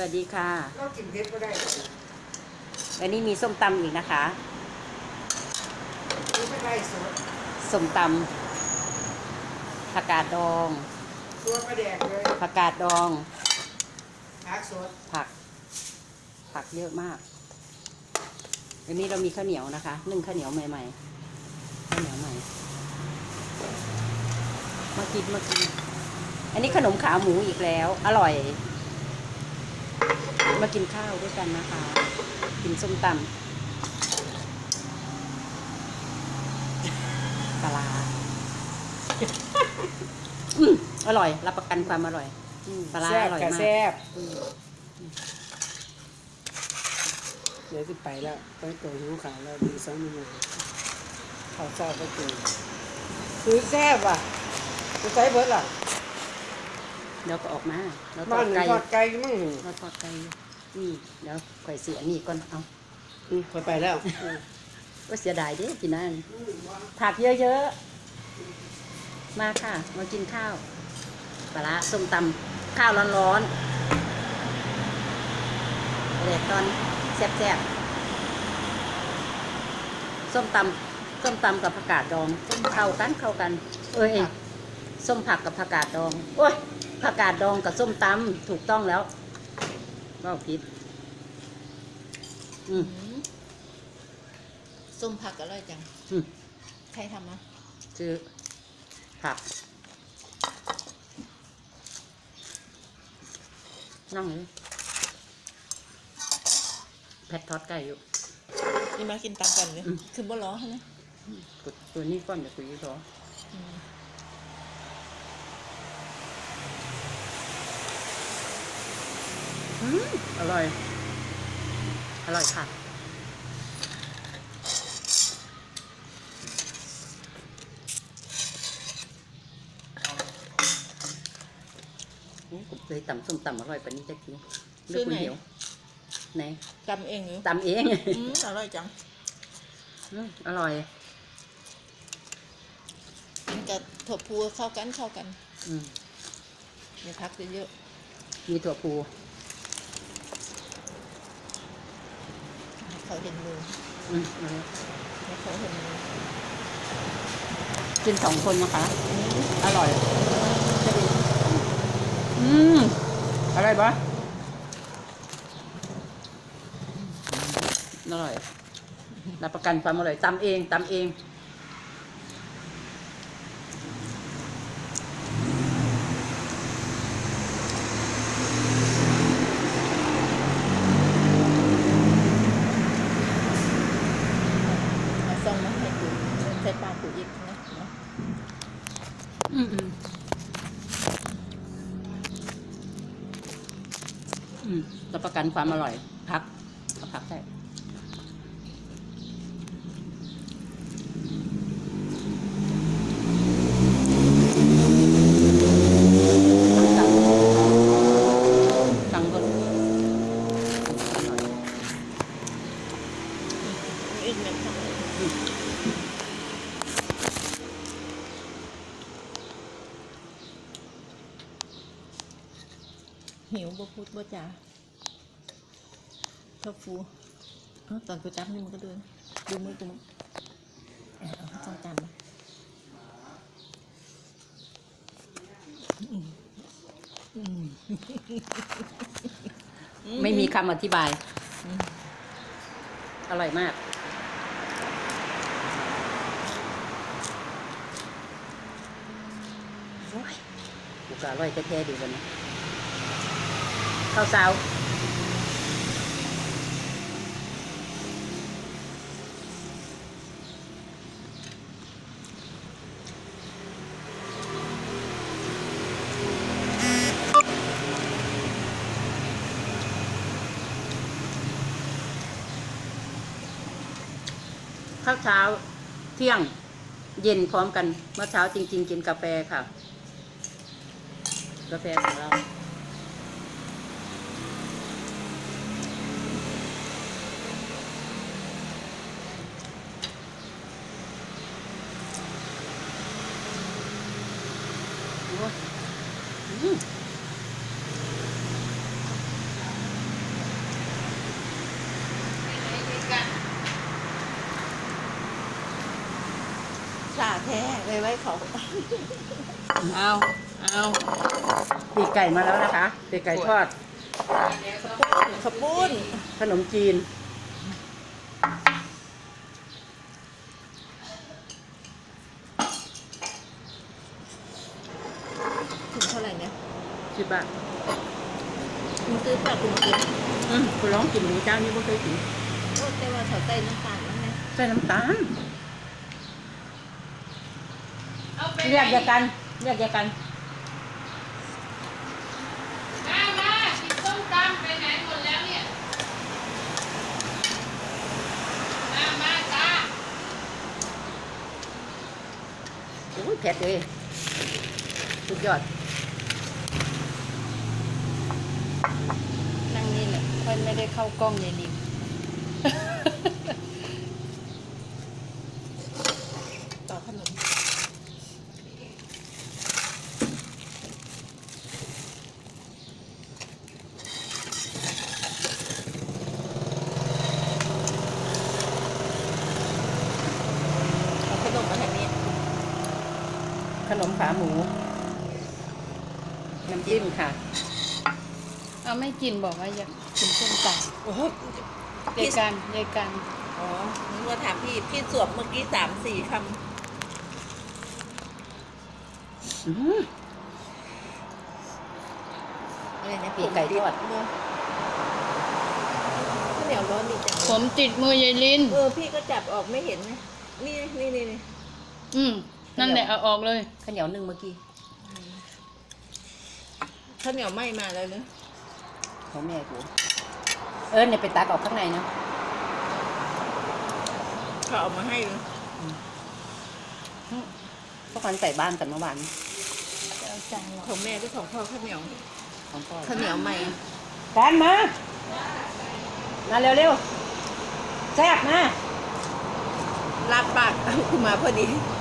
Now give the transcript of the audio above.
สวัสดีค่ะเรากินเผ็ดก็ได้วันนี้มีส้มตำอีกนะคะนี่ไม่ได้สดส้มตำผักกาดดองตัวปลาแดกเลยผักกาดดอง ผักสดผัก ผักเยอะมากวันนี้เรามีข้าวเหนียวนะคะนึ่งข้าวเหนียวใหม่ๆข้าวเหนียวใหม่มากินมากินอันนี้ขนมขาหมูอีกแล้ว อร่อย มากินข้าวด้วยกันนะคะ กินส้มตำปลาร้าอืมอร่อย รับประกันความอร่อยปลาร้าแซ่บอร่อยกับมากแซ่บเดี๋ยวจะไปแล้วไปตัวหิวขาวแล้วดีสองมื้อข้าวเช้าไปกินคือแซ่บอะจะใช้เบิร์ดล่ะ เดี๋ยวก็ออกมาเราทบ้าอนดหนึ่ไก่งทอดไก่มั่งเราทอดไก่นี่เดี๋ยวข่อยเสียนี่ก่อนเอาอืมไปแล้วก็เสียดายเด้กินนั่นผักเยอะๆ มาค่ะ มากินข้าวปลาร้าส้มตำข้าวร้อนๆเด็กตอนแซ่บๆส้มตำส้มตำกับผักกาดดองเข้ากันเข้ากัน เอ้ยส้มผักกับผักกาดดอง โอ้ย ผักกาดดองกับส้มตำถูกต้องแล้วก็ผิด อืม อืมส้มผักอร่อยจังอืม ใครทำอะซื้อผัก นั่งเลยแพททอดไก่อยู่ นี่มากินตามกันเลยอืม คือบ่ร้อใช่ไหมกดตัวนี้ก่อนเดี๋ยวคุยกับเขาอืม อืมอร่อย อร่อยค่ะ นี่ผมเคยตำส้มตำอร่อยปานนี้จะกินเลือกคนเดียวไหนตำเองหรือตำเองอืมอร่อยจังอืมอร่อย มันกับถั่วพูเข้ากันเข้ากัน อืมมีผักเยอะมีถั่วพู ๆให้ เขาเห็นมืออืมเอาเลยให้เขาเห็นมือกินสองคนนะคะ อร่อย จะดีอืมอร่อยปะอร่อย รับประกันความอร่อยตำเองตำเอง เอาซองมาให้กูใส่ปลากูอีกนะเนาะ อืมอืมอืม รับประกันความอร่อย พักเอาพักได้ หิวบ่พูดบ่จาชอบฟูอตอนกูจับนี่มันก็เดินดูมือกูมั้งเอาต้องจำนะไม่มีคำอธิบาย อร่อยมากโอ้ยกูกะอร่อยแท้ๆดีกันนะ ข้าวสาวข้าวเช้าเที่ยงเย็นพร้อมกันเมื่อเช้าจริง ๆ กินกาแฟค่ะ กาแฟของเรา สาแท้เลยไว้เขาเอาเอาปีไก่มาแล้วนะคะปีไก่ทอด ข้าวปุ้นขนมจีน บบาทคุณซื้อปลาคุณซื้ออืมคุณร้องกินหมูเจ้านี่ไม่เคยกินโอ้แต่ว่าเขาใส่น้ำตาลนั่นไงใส่น้ำตาลเรียกเดียวกันเรียกเดียวกันมามากินส้มตำไปไหนหมดแล้วเนี่ย มามาจ้าโอ้ยเผ็ดเลยสุดยอด นั่งนี่แหละ ค่อยไม่ได้เข้ากล้องยายลิมต่อขนมเอาขนมมาทางนี้ ขนมขาหมู น้ำจิ้มค่ะ เอาไม่กินบอกว่าอยากกินส้มตำโอ้โหยายกันยายกันอ๋อนึกว่าถามพี่ พี่สวมเมื่อกี้สามสี่คอืมอะไรนะปีกไก่ทอดข้าวเหนียวร้อนดีจังผมติดมือยายลิน เออ พี่ก็จับออกไม่เห็นนะ นี่นี่นี่นี่อืมนั่นแหละเอาออกเลย ข้าวเหนียวนึ่งเมื่อกี้ ข้าวเหนียวไหม้มาแล้วเนอะ ของแม่กู เออเนี่ยไปตักออกข้างในนะเขาเอามาให้เลยพวกมันใส่บ้านกันเมื่อวานของแม่ด้วยของพ่อข้าวเหนียวของพ่อข้าวเหนียวใหม่แฟนมา มาเร็วๆแซ่บมาลาบปากเอาคุณมาพอดีแ